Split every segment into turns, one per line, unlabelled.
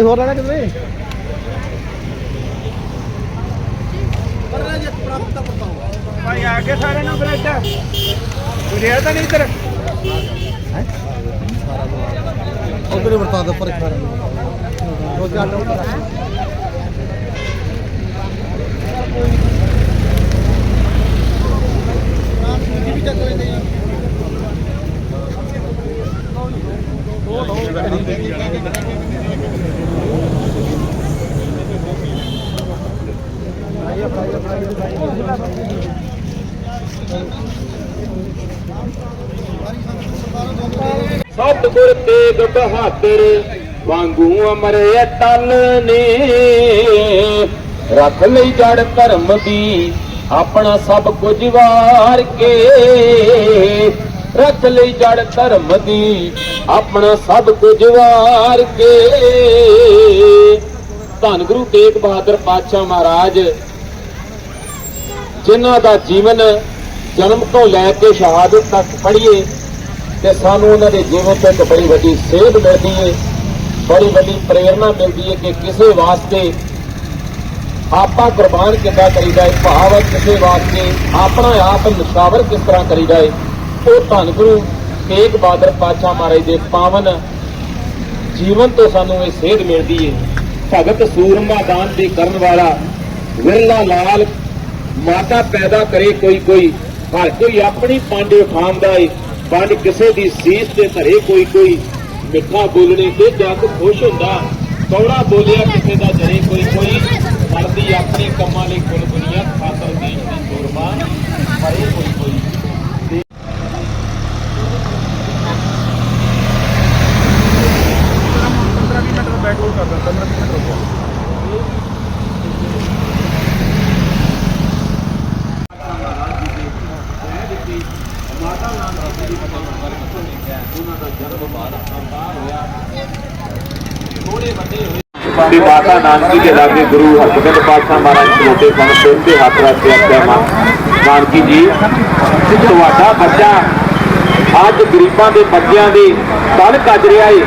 ਭਾਈ ਹੋਰ ਲੈਣਾ ਕਿਤੇ?
ਭਾਈ ਆ ਕੇ ਸਾਰੇ ਨੂੰ ਬ੍ਰੈਡ ਰਿਹਾ ਤਾਂ ਨਹੀਂ ਇੱਧਰ?
ਉਧਰ ਵਰਤਾ ਦੋ ਪਰ ਖੜਾ ਦੋ ਚਾਰ ਨੰਬਰ ਵੀ ਚੱਕ ਲੈਂਦੇ ਆ
ਤੇਗ ਬਹਾਦਰ ਵਾਂਗੂ ਅਮਰੇ ਤਲ ਨੇ। ਰੱਖ ਲਈ ਜੜ ਧਰਮ ਦੀ, ਆਪਣਾ ਸਭ ਕੁਝ ਵਾਰ ਕੇ। ਰੱਖ ਲਈ ਜੜ ਧਰਮ ਦੀ, ਆਪਣਾ ਸਭ ਕੁਝ ਵਾਰ ਕੇ। ਧੰਨ ਗੁਰੂ ਤੇਗ ਬਹਾਦਰ ਪਾਤਸ਼ਾਹ ਮਹਾਰਾਜ ਜਿਨ੍ਹਾਂ ਦਾ ਜੀਵਨ ਜਨਮ ਤੋਂ ਲੈ ਕੇ ਸ਼ਹਾਦਤ ਤੱਕ ਪੜ੍ਹੀਏ ਤੇ ਸਾਨੂੰ ਉਹਨਾਂ ਦੇ ਜੀਵਨ ਤੋਂ ਇੱਕ ਬੜੀ ਵੱਡੀ ਸੇਧ ਮਿਲਦੀ ਹੈ ਬੜੀ ਵੱਡੀ ਪ੍ਰੇਰਣਾ ਮਿਲਦੀ ਹੈ ਕਿ ਕਿਸੇ ਵਾਸਤੇ ਆਪਾਂ ਕੁਰਬਾਨ ਕਿੱਦਾਂ ਕਰੀਦਾ ਹੈ ਭਾਵ ਕਿਸੇ ਵਾਸਤੇ ਆਪਣਾ ਆਪ ਨਿਸ਼ਾਵਰ ਕਿਸ ਤਰ੍ਹਾਂ ਕਰੀਦਾ ਹੈ ਉਹ ਧੰਨ ਗੁਰੂ ਤੇਗ ਬਹਾਦਰ ਪਾਤਸ਼ਾਹ ਮਹਾਰਾਜ ਦੇ ਪਾਵਨ ਜੀਵਨ ਤੋਂ ਸਾਨੂੰ ਇਹ ਸੇਧ ਮਿਲਦੀ ਹੈ ਭਗਤ ਸੂਰਮਾ ਦਾਨ ਦੇ ਕਰਨ ਵਾਲਾ ਵਿਰਲਾ ਲਾਲ ਮਾਤਾ ਪੈਦਾ ਕਰੇ ਕੋਈ ਕੋਈ। ਹਰ ਕੋਈ ਆਪਣੀ ਪੰਡ ਉਠਾਉਂਦਾ ਏ। ਪੰਡ ਕਿਸੇ ਦੀ ਸੀਸ ਤੇ ਧਰੇ ਕੋਈ ਕੋਈ। ਮਿੱਠਾ ਬੋਲਣੇ ਤੇ ਜੱਗ ਖੁਸ਼ ਹੁੰਦਾ। ਕੌੜਾ ਬੋਲਿਆ ਕਿਸੇ ਦਾ ਜਰੇ ਕੋਈ ਕੋਈ। ਮਰਦੀ ਆਪਣੇ ਕੰਮਾਂ ਲਈ ਗੁਲਗੁਲੀਆਂ ਖਾਤਰ ਦੇਸ਼ ਦੀ ਸੂਰਮਾ ਮਰੇ ਕੋਈ ਕੋਈ
15 ਮਿੰਟ ਦਾ ਬੈਕ ਹੋਲ ਕਰ ਦਿੰਦਾ 15 ਮਿੰਟ ਰੁਕੋ
ਵੀ ਮਾਤਾ ਨਾਨਕੀ ਦੇ ਲਾਗੇ ਗੁਰੂ ਹਰਗੋਬਿੰਦ ਪਾਤਸ਼ਾਹ ਮਹਾਰਾਜ ਖਲੋਤੇ ਸਨ। ਸਿਰ ਤੇ ਹੱਥ ਰੱਖ ਕੇ ਆਖਿਆ ਮਾਂ ਨਾਨਕੀ ਜੀ ਤੁਹਾਡਾ ਬੱਚਾ ਅੱਜ ਗਰੀਬਾਂ ਦੇ ਬੱਚਿਆਂ ਦੀ ਤਨ ਕੱਜ ਰਿਹਾ ਏ।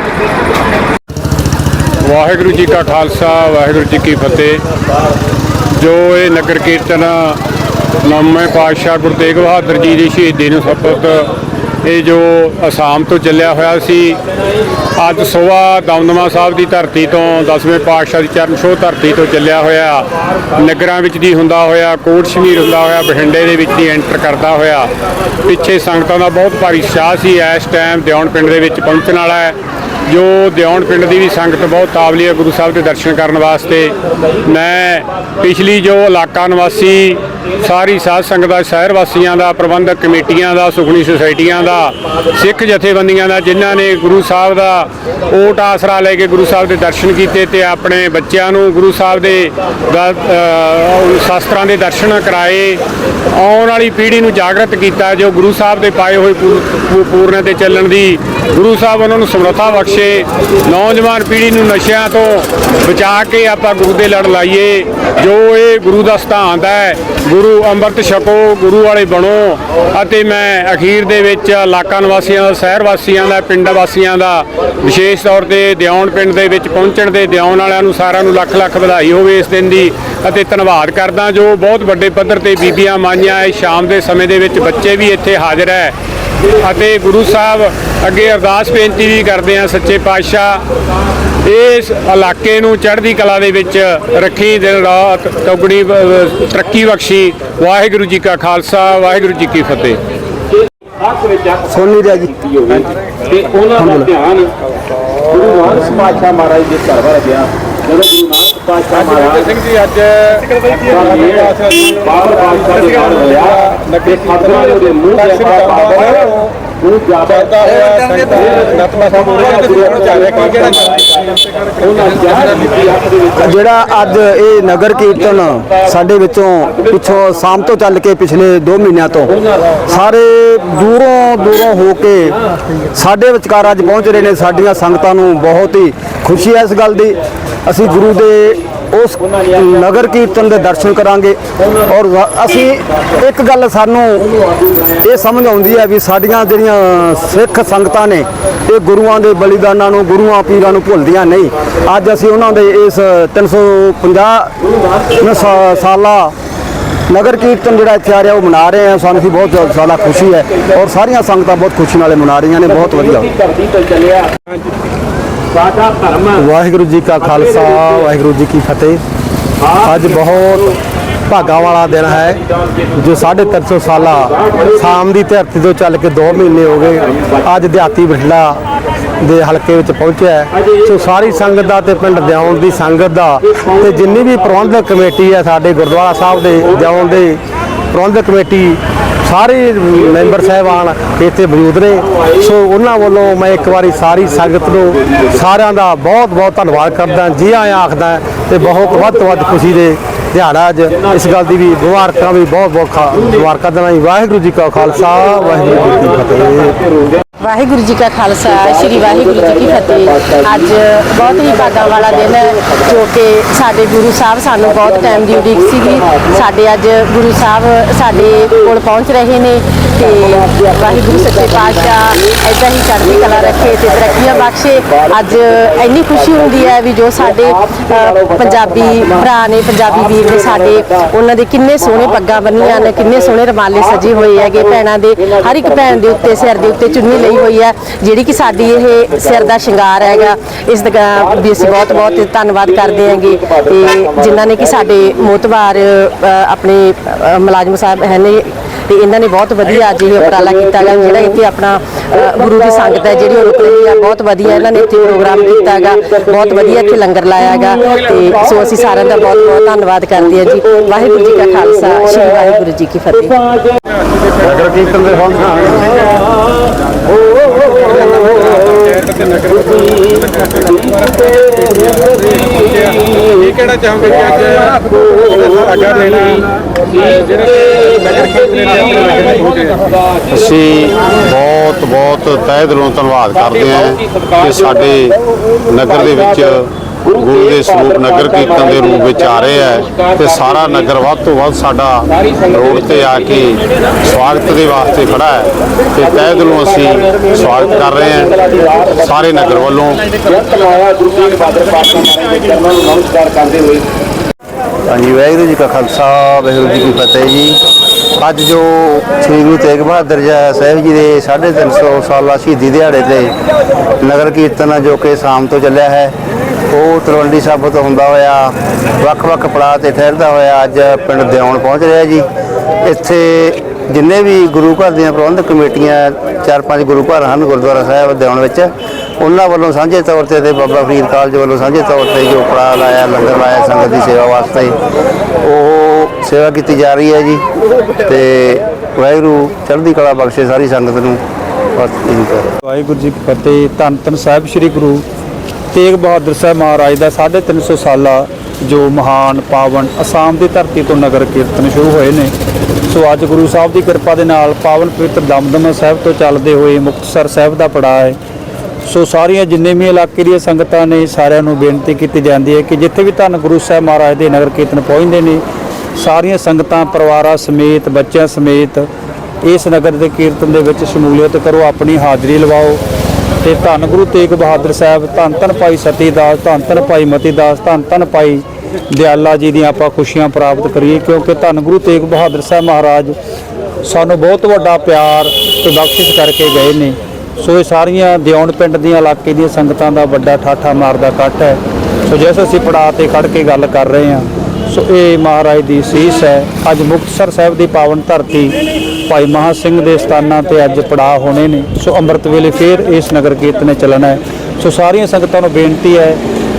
ਵਾਹਿਗੁਰੂ ਜੀ ਕਾ ਖਾਲਸਾ ਵਾਹਿਗੁਰੂ ਜੀ ਕੀ ਫਤਿਹ। ਜੋ ਇਹ ਨਗਰ ਕੀਰਤਨ ਨੌਵੇਂ ਪਾਤਸ਼ਾਹ ਗੁਰੂ ਤੇਗ ਬਹਾਦਰ ਜੀ ਦੀ ਸ਼ਹੀਦੀ ਨੂੰ ਸਪਤ ਇਹ ਜੋ ਅਸਾਮ ਤੋਂ ਚੱਲਿਆ ਹੋਇਆ ਸੀ, ਅੱਜ ਸਵੇਰ ਦਮਦਮਾ ਸਾਹਿਬ ਦੀ ਧਰਤੀ ਤੋਂ ਦਸਵੇਂ ਪਾਤਸ਼ਾਹ ਦੀ ਚਰਨ ਛੋਹ ਧਰਤੀ ਤੋਂ ਚੱਲਿਆ ਹੋਇਆ, ਨਗਰਾਂ ਵਿੱਚ ਦੀ ਹੁੰਦਾ ਹੋਇਆ, ਕੋਟ ਸ਼ਮੀਰ ਹੁੰਦਾ ਹੋਇਆ, ਬਠਿੰਡੇ ਦੇ ਵਿੱਚ ਦੀ ਐਂਟਰ ਕਰਦਾ ਹੋਇਆ। ਪਿੱਛੇ ਸੰਗਤਾਂ ਦਾ ਬਹੁਤ ਭਾਰੀ ਉਤਸ਼ਾਹ ਸੀ, ਇਸ ਟਾਈਮ ਦਿਉਣ ਪਿੰਡ ਦੇ ਵਿੱਚ ਪਹੁੰਚਣ ਵਾਲਾ ਹੈ। ਜੋ ਦਿਉਣ ਪਿੰਡ ਦੀ ਵੀ ਸੰਗਤ ਬਹੁਤ ਤਾਵਲੀ ਹੈ ਗੁਰੂ ਸਾਹਿਬ ਦੇ ਦਰਸ਼ਨ ਕਰਨ ਵਾਸਤੇ, ਮੈਂ ਪਿਛਲੀ ਜੋ ਇਲਾਕਾ ਨਿਵਾਸੀ ਸਾਰੀ ਸਾਧ ਸੰਗਤ ਦਾ ਸ਼ਹਿਰ ਵਾਸੀਆਂ ਦਾ ਪ੍ਰਬੰਧਕ ਕਮੇਟੀਆਂ ਦਾ ਸੁਖਣੀ ਸੁਸਾਇਟੀਆਂ ਦਾ ਸਿੱਖ ਜਥੇਬੰਦੀਆਂ ਦਾ ਜਿਨ੍ਹਾਂ ਨੇ ਗੁਰੂ ਸਾਹਿਬ ਦਾ ਓਟ ਆਸਰਾ ਲੈ ਕੇ ਗੁਰੂ ਸਾਹਿਬ ਦੇ ਦਰਸ਼ਨ ਕੀਤੇ ਤੇ ਆਪਣੇ ਬੱਚਿਆਂ ਨੂੰ ਗੁਰੂ ਸਾਹਿਬ ਦੇ ਦਾ, ਸ਼ਾਸਤਰਾਂ ਦੇ ਦਰਸ਼ਨ ਕਰਾਏ ਆਉਣ ਵਾਲੀ ਪੀੜ੍ਹੀ ਨੂੰ ਜਾਗਰਤ ਕੀਤਾ ਜੋ ਗੁਰੂ ਸਾਹਿਬ ਦੇ ਪਾਏ ਹੋਏ ਪੂ- ਪੂ- ਤੇ ਚੱਲਣ ਦੀ ਗੁਰੂ ਸਾਹਿਬ ਉਹਨਾਂ ਨੂੰ ਸਮਰੱਥਾ ਬਖਸ਼ੇ ਨੌਜਵਾਨ ਪੀੜ੍ਹੀ ਨੂੰ ਨਸ਼ਿਆਂ ਤੋਂ ਬਚਾ ਕੇ ਆਪਾਂ ਗੁਰੂ ਦੇ ਲੜ ਲਾਈਏ ਜੋ ਇਹ ਗੁਰੂ ਦਾ ਸਥਾਨ ਹੈ ਗੁਰੂ ਅੰਮ੍ਰਿਤ ਛਕੋ, ਗੁਰੂ ਵਾਲੇ ਬਣੋ ਅਤੇ ਮੈਂ ਅਖੀਰ ਦੇ ਵਿੱਚ ਇਲਾਕਾ ਨਿਵਾਸੀਆਂ ਦਾ, ਸ਼ਹਿਰ ਵਾਸੀਆਂ ਦਾ, ਪਿੰਡ ਵਾਸੀਆਂ ਦਾ ਵਿਸ਼ੇਸ਼ ਤੌਰ ਤੇ ਦਿਉਣ ਪਿੰਡ ਦੇ ਵਿੱਚ ਪਹੁੰਚਣ ਦੇ ਦਿਉਣ ਵਾਲਿਆਂ ਨੂੰ ਸਾਰਿਆਂ ਨੂੰ ਲੱਖ ਲੱਖ ਵਧਾਈ ਹੋਵੇ ਇਸ ਦਿਨ ਦੀ ਅਤੇ ਧੰਨਵਾਦ ਕਰਦਾ ਜੋ ਬਹੁਤ ਵੱਡੇ ਪੱਧਰ ਤੇ ਬੀਬੀਆਂ ਮਾਈਆਂ ਇਸ ਸ਼ਾਮ ਦੇ ਸਮੇਂ ਦੇ ਵਿੱਚ ਬੱਚੇ ਵੀ ਇੱਥੇ ਹਾਜ਼ਰ ਹੈ ਅਤੇ ਗੁਰੂ ਸਾਹਿਬ ਅੱਗੇ ਅਰਦਾਸ ਬੇਨਤੀ ਵੀ ਕਰਦੇ ਆ ਸੱਚੇ ਪਾਤਸ਼ਾਹ ਇਸ ਇਲਾਕੇ ਨੂੰ ਚੜ੍ਹਦੀ ਕਲਾ ਦੇ ਵਿੱਚ ਰੱਖੀ ਦਿਨ ਰਾਤ ਤਗੜੀ ਤਰੱਕੀ ਬਖਸ਼ੀ। ਵਾਹਿਗੁਰੂ ਜੀ ਕਾ ਖਾਲਸਾ ਵਾਹਿਗੁਰੂ ਜੀ ਕੀ ਫਤਿਹ।
ਜੀ।
ਕੀਤੀ ਹੋਵੇ। ਤੇ ਉਹਨਾਂ ਦਾ ਧਿਆਨ ਗੁਰੂ ਨਾਨਕ ਪਾਤਸ਼ਾਹ ਮਹਾਰਾਜ ਦੇ ਘਰ ਵੱਲ ਗਿਆ। ਜਦੋਂ ਗੁਰੂ ਨਾਨਕ ਪਾਤਸ਼ਾਹ ਮਹਾਰਾਜ
ਸਿੰਘ ਜੀ ਅੱਜ
ਬਾਬਰ ਬਾਦਸ਼ਾਹ ਦੇ ਨਾਲ ਤੇ ਖਬਰਾਂ ਦੇ ਮੂੰਹ ਦੇ ਅੱਗੇ ਜ਼ਿਆਦਾ
ਨਤਮਸਤਕ ਹੋ ਤੇ ਰਿਹਾ ਕਿ ਜਿਹੜਾ
ਅੱਜ ਇਹ ਨਗਰ ਕੀਰਤਨ ਸਾਡੇ ਵਿੱਚੋਂ ਪਿੱਛੋਂ ਸ਼ਾਮ ਤੋਂ ਚੱਲ ਕੇ ਪਿਛਲੇ 2 ਮਹੀਨਿਆਂ ਤੋਂ ਸਾਰੇ ਦੂਰੋਂ ਦੂਰੋਂ ਹੋ ਕੇ ਸਾਡੇ ਵਿਚਕਾਰ ਅੱਜ ਪਹੁੰਚ ਰਹੇ ਨੇ ਸਾਡੀਆਂ ਸੰਗਤਾਂ ਨੂੰ ਬਹੁਤ ਹੀ ਖੁਸ਼ੀ ਹੈ ਇਸ ਗੱਲ ਦੀ। ਅਸੀਂ ਗੁਰੂ ਦੇ ਉਸ ਨਗਰ ਕੀਰਤਨ ਦੇ ਦਰਸ਼ਨ ਕਰਾਂਗੇ। ਔਰ ਅਸੀਂ ਇੱਕ ਗੱਲ ਸਾਨੂੰ ਇਹ ਸਮਝ ਆਉਂਦੀ ਹੈ ਵੀ ਸਾਡੀਆਂ ਜਿਹੜੀਆਂ ਸਿੱਖ ਸੰਗਤਾਂ ਨੇ, ਇਹ ਗੁਰੂਆਂ ਦੇ ਬਲੀਦਾਨਾਂ ਨੂੰ, ਗੁਰੂਆਂ ਪੀਰਾਂ ਨੂੰ ਭੁੱਲਦੀਆਂ ਨਹੀਂ। ਅੱਜ ਅਸੀਂ ਉਹਨਾਂ ਦੇ ਇਸ 350 ਸਾ- ਸਾਲਾ ਨਗਰ ਕੀਰਤਨ ਜਿਹੜਾ ਇੱਥੇ ਆ ਰਿਹਾ, ਉਹ ਮਨਾ ਰਹੇ ਹਾਂ। ਸਾਨੂੰ ਵੀ ਬਹੁਤ ਜ਼ਿਆਦਾ ਖੁਸ਼ੀ ਹੈ। ਔਰ ਸਾਰੀਆਂ ਸੰਗਤਾਂ ਬਹੁਤ ਖੁਸ਼ੀ ਨਾਲੇ ਮਨਾ ਰਹੀਆਂ ਨੇ। ਬਹੁਤ ਵਧੀਆ।
ਸਾਡਾ ਧਰਮ
ਵਾਹਿਗੁਰੂ ਜੀ ਕਾ ਖਾਲਸਾ ਵਾਹਿਗੁਰੂ ਜੀ ਕੀ ਫਤਿਹ। ਅੱਜ ਬਹੁਤ ਭਾਗਾਂ ਵਾਲਾ ਦਿਨ ਹੈ ਜੋ 350 ਸਾਲਾ ਸ਼ਾਮ ਦੀ ਧਰਤੀ ਤੋਂ ਚੱਲ ਕੇ 2 ਮਹੀਨੇ ਹੋ ਗਏ ਅੱਜ ਦਿਹਾਤੀ ਬਠਿੰਡਾ ਦੇ ਹਲਕੇ ਵਿੱਚ ਪਹੁੰਚਿਆ। ਸੋ ਸਾਰੀ ਸੰਗਤ ਦਾ ਤੇ ਪਿੰਡ ਦਿਆਉਣ ਦੀ ਸੰਗਤ ਦਾ ਤੇ ਜਿੰਨੀ ਵੀ ਪ੍ਰਬੰਧਕ ਕਮੇਟੀ ਹੈ ਸਾਡੇ ਗੁਰਦੁਆਰਾ ਸਾਹਿਬ ਦੇ ਦਿਆਉਣ ਦੇ ਪ੍ਰਬੰਧਕ ਕਮੇਟੀ ਸਾਰੇ ਮੈਂਬਰ ਸਾਹਿਬਾਨ ਇੱਥੇ ਮੌਜੂਦ ਨੇ। ਸੋ ਉਹਨਾਂ ਵੱਲੋਂ ਮੈਂ ਇੱਕ ਵਾਰੀ ਸਾਰੀ ਸੰਗਤ ਨੂੰ ਸਾਰਿਆਂ ਦਾ ਬਹੁਤ ਬਹੁਤ ਧੰਨਵਾਦ ਕਰਦਾ, ਜੀ ਆਇਆਂ ਆਖਦਾ ਤੇ ਬਹੁਤ ਵੱਧ ਤੋਂ ਵੱਧ ਖੁਸ਼ੀ ਦੇ ਦਿਹਾੜਾ ਅੱਜ ਇਸ ਗੱਲ ਦੀ ਵੀ ਮੁਬਾਰਕਾਂ ਵੀ ਬਹੁਤ ਬਹੁਤ ਖਾ- ਮੁਬਾਰਕਾਂ ਦਿੰਦਾ ਜੀ ਵਾਹਿਗੁਰੂ ਜੀ ਕਾ ਖਾਲਸਾ, ਵਾਹਿਗੁਰੂ ਜੀ ਕੀ ਫਤਿਹ।
ਵਾਹਿਗੁਰੂ ਜੀ ਕਾ ਖਾਲਸਾ, ਸ੍ਰੀ ਵਾਹਿਗੁਰੂ ਜੀ ਕੀ ਫਤਿਹ। ਅੱਜ ਬਹੁਤ ਹੀ ਭਾਗਾਂ ਵਾਲਾ ਦਿਨ ਹੈ, ਜੋ ਕਿ ਸਾਡੇ ਗੁਰੂ ਸਾਹਿਬ ਸਾਨੂੰ ਬਹੁਤ ਟਾਈਮ ਦੀ ਉਡੀਕ ਸੀਗੀ। ਸਾਡੇ ਅੱਜ ਗੁਰੂ ਸਾਹਿਬ ਸਾਡੇ ਕੋਲ ਪਹੁੰਚ ਰਹੇ ਨੇ ਤੇ ਵਾਹਿਗੁਰੂ ਸੱਚੇ ਪਾਤਸ਼ਾਹ ਏਦਾਂ ਹੀ ਚੜ੍ਹਦੀ ਕਲਾ ਰੱਖੇ ਤੇ ਤਰੱਕੀਆਂ ਬਖਸ਼ੇ। ਅੱਜ ਇੰਨੀ ਖੁਸ਼ੀ ਹੁੰਦੀ ਹੈ ਵੀ ਜੋ ਸਾਡੇ ਪੰਜਾਬੀ ਭਰਾ ਨੇ, ਪੰਜਾਬੀ ਵੀਰ ਨੇ ਸਾਡੇ, ਉਹਨਾਂ ਦੇ ਕਿੰਨੇ ਸੋਹਣੇ ਪੱਗਾਂ ਬੰਨੀਆਂ ਨੇ, ਕਿੰਨੇ ਸੋਹਣੇ ਰਮਾਲੇ ਸਜੇ ਹੋਏ ਹੈਗੇ। ਭੈਣਾਂ ਦੇ, ਹਰ ਇੱਕ ਭੈਣ ਦੇ ਉੱਤੇ, ਸਿਰ ਦੇ ਉੱਤੇ ਚੁੰਨੀ ਲਈ ਹੋਈ ਹੈ, ਜਿਹੜੀ ਕਿ ਸਾਡੀ ਇਹ ਸਿਰ ਦਾ ਸ਼ਿੰਗਾਰ ਹੈਗਾ, ਇਸ ਦਾ ਵੀ ਅਸੀਂ ਬਹੁਤ ਬਹੁਤ ਧੰਨਵਾਦ ਕਰਦੇ ਹਾਂਗੇ। ਤੇ ਜਿਨ੍ਹਾਂ ਨੇ ਕਿ ਸਾਡੇ ਮੋਤਬਾਰ ਆਪਣੇ ਮੁਲਾਜ਼ਮ ਸਾਹਿਬ, ਹੈ ਤੇ ਇਹਨਾਂ ਨੇ ਬਹੁਤ ਵਧੀਆ ਅੱਜ ਇਹ ਉਪਰਾਲਾ ਕੀਤਾ ਗਾ ਜਿਹੜਾ ਇੱਥੇ ਆਪਣਾ ਗੁਰੂ ਦੀ ਸੰਗਤ ਹੈ ਜਿਹੜੀ ਉਹ ਰੁਕ ਰਹੀ ਆ। ਬਹੁਤ ਵਧੀਆ ਇਹਨਾਂ ਨੇ ਇੱਥੇ ਪ੍ਰੋਗਰਾਮ ਕੀਤਾ ਹੈਗਾ ਬਹੁਤ ਵਧੀਆ ਇੱਥੇ ਲੰਗਰ ਲਾਇਆ ਹੈਗਾ ਤੇ ਸੋ ਅਸੀਂ ਸਾਰਿਆਂ ਦਾ ਬਹੁਤ ਬਹੁਤ ਧੰਨਵਾਦ ਕਰਦੇ ਹਾਂ ਜੀ। ਵਾਹਿਗੁਰੂ ਜੀ ਕਾ ਖਾਲਸਾ ਸ੍ਰੀ ਵਾਹਿਗੁਰੂ ਜੀ ਕੀ ਫਤਿਹ।
ਨਗਰ ਕੀਰਤਨ ਦੇ
ਇਹ ਕਿਹੜਾ ਚਾਹੁੰਦੇ ਕਿ ਅੱਜ ਸਾਡਾ ਲੈਣਾ ਜਿਹੜੇ
ਅਸੀਂ ਬਹੁਤ ਬਹੁਤ ਤਹਿ ਦਿਲੋਂ ਧੰਨਵਾਦ ਕਰਦੇ ਹਾਂ ਕਿ ਸਾਡੇ ਨਗਰ ਦੇ ਵਿੱਚ ਗੁਰੂ ਦੇ ਸਰੂਪ ਨਗਰ ਕੀਰਤਨ ਦੇ ਰੂਪ ਵਿੱਚ ਆ ਰਹੇ ਹੈ ਤੇ ਸਾਰਾ ਨਗਰ ਵੱਧ ਤੋਂ ਵੱਧ ਸਾਡਾ ਰੋਡ ਤੇ ਆ ਕੇ ਸਵਾਗਤ ਦੇ ਵਾਸਤੇ ਖੜਾ ਹੈ ਤੇ ਤਹਿ ਦਿਲੋਂ ਅਸੀਂ ਸਵਾਗਤ ਕਰ ਰਹੇ ਹਾਂ ਸਾਰੇ ਨਗਰ ਵੱਲੋਂ।
ਗੁਰੂ ਤੇਗ ਬਹਾਦਰ ਪਾਤਸ਼ਾਹ ਮਹਾਰਾਜ ਦੇ ਚਰਨਾਂ ਨੂੰ ਨਮਸਕਾਰ ਕਰਦੇ ਹੋਏ
ਹਾਂਜੀ, ਵਾਹਿਗੁਰੂ ਜੀ ਕਾ ਖਾਲਸਾ, ਵਾਹਿਗੁਰੂ ਜੀ ਕੀ ਫਤਿਹ ਜੀ। ਅੱਜ ਜੋ ਸ੍ਰੀ ਗੁਰੂ ਤੇਗ ਬਹਾਦਰ ਜੀ ਸਾਹਿਬ ਜੀ ਦੇ 350 ਸਾਲਾ ਸ਼ਹੀਦੀ ਦਿਹਾੜੇ ਤੇ ਨਗਰ ਕੀਰਤਨ ਜੋ ਕਿ ਸ਼ਾਮ ਤੋਂ ਚੱਲਿਆ ਹੈ, ਉਹ ਤਲਵੰਡੀ ਸਾਬੋ ਤੋਂ ਹੁੰਦਾ ਹੋਇਆ, ਵੱਖ-ਵੱਖ ਪੜਾਅ ਤੇ ਠਹਿਰਦਾ ਹੋਇਆ ਅੱਜ ਪਿੰਡ ਦਿਉਣ ਪਹੁੰਚ ਰਿਹਾ ਜੀ। ਇੱਥੇ ਜਿੰਨੇ ਵੀ ਗੁਰੂ ਘਰ ਦੀਆਂ ਪ੍ਰਬੰਧਕ ਕਮੇਟੀਆਂ, ਚਾਰ ਪੰਜ ਗੁਰੂ ਘਰ ਹਨ ਗੁਰਦੁਆਰਾ ਸਾਹਿਬ ਦਿਉਣ ਵਿੱਚ, ਉਹਨਾਂ ਵੱਲੋਂ ਸਾਂਝੇ ਤੌਰ ਤੇ ਤੇ ਬਾਬਾ ਫਰੀਦ ਕਾਲਜ ਵੱਲੋਂ ਸਾਂਝੇ ਤੌਰ ਤੇ ਜੋ ਪੜਾਅ ਲਾਇਆ, ਲੰਗਰ ਲਾਇਆ, ਸੰਗਤ ਦੀ ਸੇਵਾ ਵਾਸਤੇ, ਉਹ ਸੇਵਾ ਕੀਤੀ ਜਾ ਰਹੀ ਹੈ ਜੀ। ਤੇ ਵਾਹਿਗੁਰੂ ਚੜ੍ਹਦੀ ਕਲਾ ਬਖਸ਼ੇ ਸਾਰੀ ਸੰਗਤ ਨੂੰ।
ਵਾਹਿਗੁਰੂ ਜੀ ਕੀ ਫਤਿਹ। ਧੰਨ ਧੰਨ ਸਾਹਿਬ ਸ੍ਰੀ ਗੁਰੂ ਤੇਗ ਬਹਾਦਰ ਸਾਹਿਬ ਮਹਾਰਾਜ ਦਾ 350 ਸਾਲਾ ਜੋ ਮਹਾਨ ਪਾਵਨ ਅਸਾਮ ਦੀ ਧਰਤੀ ਤੋਂ ਨਗਰ ਕੀਰਤਨ ਸ਼ੁਰੂ ਹੋਏ ਨੇ। ਸੋ ਅੱਜ ਗੁਰੂ ਸਾਹਿਬ ਦੀ ਕਿਰਪਾ ਦੇ ਨਾਲ ਪਾਵਨ ਪਵਿੱਤਰ ਦਮਦਮਾ ਸਾਹਿਬ ਤੋਂ ਚੱਲਦੇ ਹੋਏ ਮੁਕਤਸਰ ਸਾਹਿਬ ਦਾ ਪੜਾਅ ਹੈ। ਸੋ ਸਾਰੀਆਂ ਜਿੰਨੇ ਵੀ ਇਲਾਕੇ ਦੀਆਂ ਸੰਗਤਾਂ ਨੇ ਸਾਰਿਆਂ ਨੂੰ ਬੇਨਤੀ ਕੀਤੀ ਜਾਂਦੀ ਹੈ ਕਿ ਜਿੱਥੇ ਵੀ ਧੰਨ ਗੁਰੂ ਸਾਹਿਬ ਮਹਾਰਾਜ ਦੇ ਨਗਰ ਕੀਰਤਨ ਪਹੁੰਚਦੇ ਨੇ, ਸਾਰੀਆਂ ਸੰਗਤਾਂ, ਪਰਿਵਾਰਾਂ ਸਮੇਤ, ਬੱਚਿਆਂ ਸਮੇਤ ਇਸ ਨਗਰ ਦੇ ਕੀਰਤਨ ਦੇ ਵਿੱਚ ਸ਼ਮੂਲੀਅਤ ਕਰੋ, ਆਪਣੀ ਹਾਜ਼ਰੀ ਲਵਾਓ। ਤੇ ਧੰਨ ਗੁਰੂ ਤੇਗ ਬਹਾਦਰ ਸਾਹਿਬ, ਧੰਨ ਧੰਨ ਭਾਈ ਸਤੀ ਦਾਸ ਧੰਨ ਧੰਨ ਭਾਈ ਮਤੀ ਦਾਸ ਧੰਨ ਧੰਨ ਭਾਈ ਦਿਆਲਾ ਜੀ ਦੀਆਂ ਆਪਾਂ ਖੁਸ਼ੀਆਂ ਪ੍ਰਾਪਤ ਕਰੀਏ, ਕਿਉਂਕਿ ਧੰਨ ਗੁਰੂ ਤੇਗ ਬਹਾਦਰ ਸਾਹਿਬ ਮਹਾਰਾਜ ਸਾਨੂੰ ਬਹੁਤ ਵੱਡਾ ਪਿਆਰ ਤੇ ਬਖਸ਼ਿਸ਼ ਕਰਕੇ ਗਏ ਨੇ। ਸੋ ਇਹ ਸਾਰੀਆਂ ਦਿਉਣ ਪਿੰਡ ਦੀਆਂ ਇਲਾਕੇ ਦੀਆਂ ਸੰਗਤਾਂ ਦਾ ਵੱਡਾ ਠਾਠਾ ਮਾਰਦਾ ਇਕੱਠ ਹੈ। ਸੋ ਜਿਸ ਅਸੀਂ ਪੜਾਅ ਤੇ ਖੜ ਕੇ ਗੱਲ ਕਰ ਰਹੇ ਹਾਂ, ਸੋ ਇਹ ਮਹਾਰਾਜ ਦੀ ਸੀਸ ਹੈ। ਅੱਜ ਮੁਕਤਸਰ ਸਾਹਿਬ ਦੀ ਪਾਵਨ ਧਰਤੀ ਭਾਈ ਮਹਾ ਸਿੰਘ ਦੇ ਸਥਾਨਾਂ ਤੇ ਅੱਜ ਪੜਾਅ ਹੋਣੇ ਨੇ। ਸੋ ਅੰਮ੍ਰਿਤ ਵੇਲੇ ਫੇਰ ਇਸ ਨਗਰ ਕੀਰਤਨ ਨੇ ਚੱਲਣਾ ਹੈ। ਸੋ ਸਾਰੀਆਂ ਸੰਗਤਾਂ ਨੂੰ ਬੇਨਤੀ ਹੈ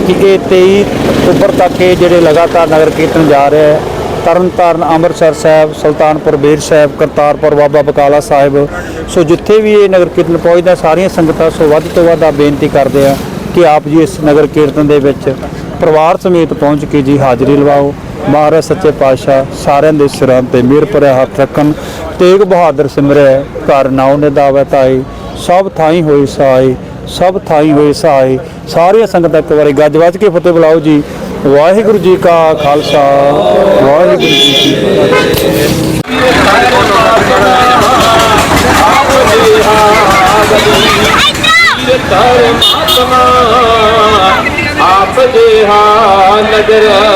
ਕਿ ਇਹ 23 ਅਕਤੂਬਰ ਤੱਕ ਇਹ ਜਿਹੜੇ ਲਗਾਤਾਰ ਨਗਰ ਕੀਰਤਨ ਜਾ ਰਿਹਾ ਹੈ, ਤਰਨਤਾਰਨ ਅੰਮ੍ਰਿਤਸਰ ਸਾਹਿਬ, ਸੁਲਤਾਨਪੁਰ ਬੇਰ ਸਾਹਿਬ, ਕਰਤਾਰਪੁਰ ਬਾਬਾ ਬਕਾਲਾ ਸਾਹਿਬ, ਸੋ ਜਿੱਥੇ ਵੀ ਇਹ ਨਗਰ ਕੀਰਤਨ ਪਹੁੰਚਦਾ, ਸਾਰੀਆਂ ਸੰਗਤਾਂ ਸੋ ਵੱਧ ਤੋਂ ਵੱਧ ਆ ਬੇਨਤੀ ਕਰਦੇ ਆ ਕਿ ਆਪ ਜੀ ਇਸ ਨਗਰ ਕੀਰਤਨ ਦੇ ਵਿੱਚ ਪਰਿਵਾਰ ਸਮੇਤ ਪਹੁੰਚ ਕੇ ਜੀ ਹਾਜ਼ਰੀ ਲਵਾਓ। ਮਹਾਰਾਜ ਸੱਚੇ ਪਾਤਸ਼ਾਹ ਸਾਰਿਆਂ ਦੇ ਸਿਰਾਂ ਤੇ ਮਿਹਰ ਭਰਿਆ ਹੱਥ ਰੱਖਣ। ਤੇਗ ਬਹਾਦਰ ਸਿਮਰੈ ਘਰ ਨਾਉ ਨਿਦਾਵੈ ਤਾਈ ਸਭ ਥਾਈ ਹੋਏ ਸਾਈ ਸਭ ਥਾਈ ਹੋਏ ਸਾਈ ਸਾਰੀਆਂ ਸੰਗਤਾਂ ਇੱਕ ਵਾਰੀ ਗੱਜ ਵੱਜ ਕੇ ਫਤਿਹ ਬੁਲਾਓ ਜੀ। ਵਾਹਿਗੁਰੂ ਜੀ ਕਾ ਖਾਲਸਾ, ਵਾਹਿਗੁਰੂ ਜੀ ਕੀ ਫਤਿਹ।
ਧਰਮਾਤਮਾ ਆਪ ਜਿਹਾ ਨਜ਼ਰ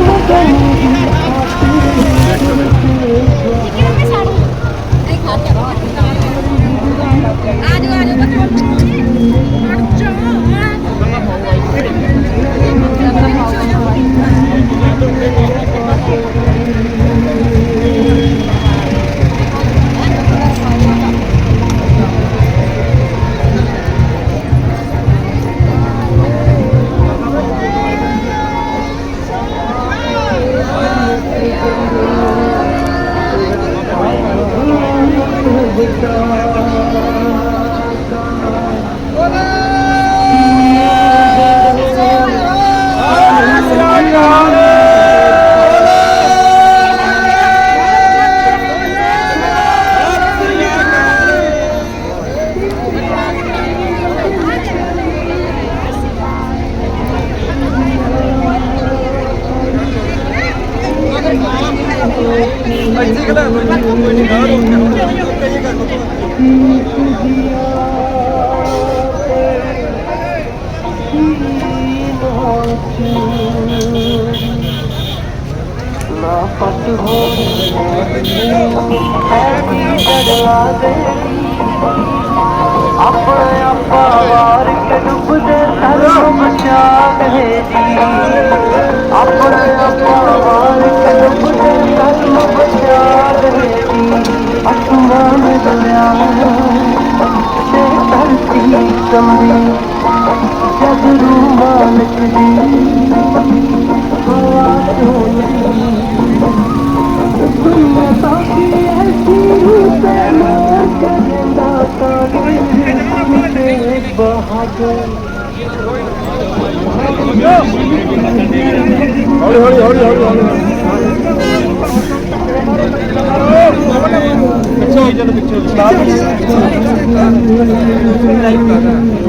ਧਰਮ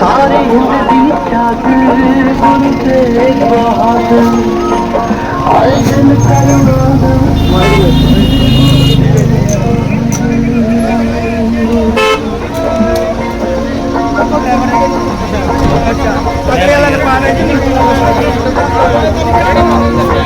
सारे हिंदी चादर सुनते बहादुर आयोजन करो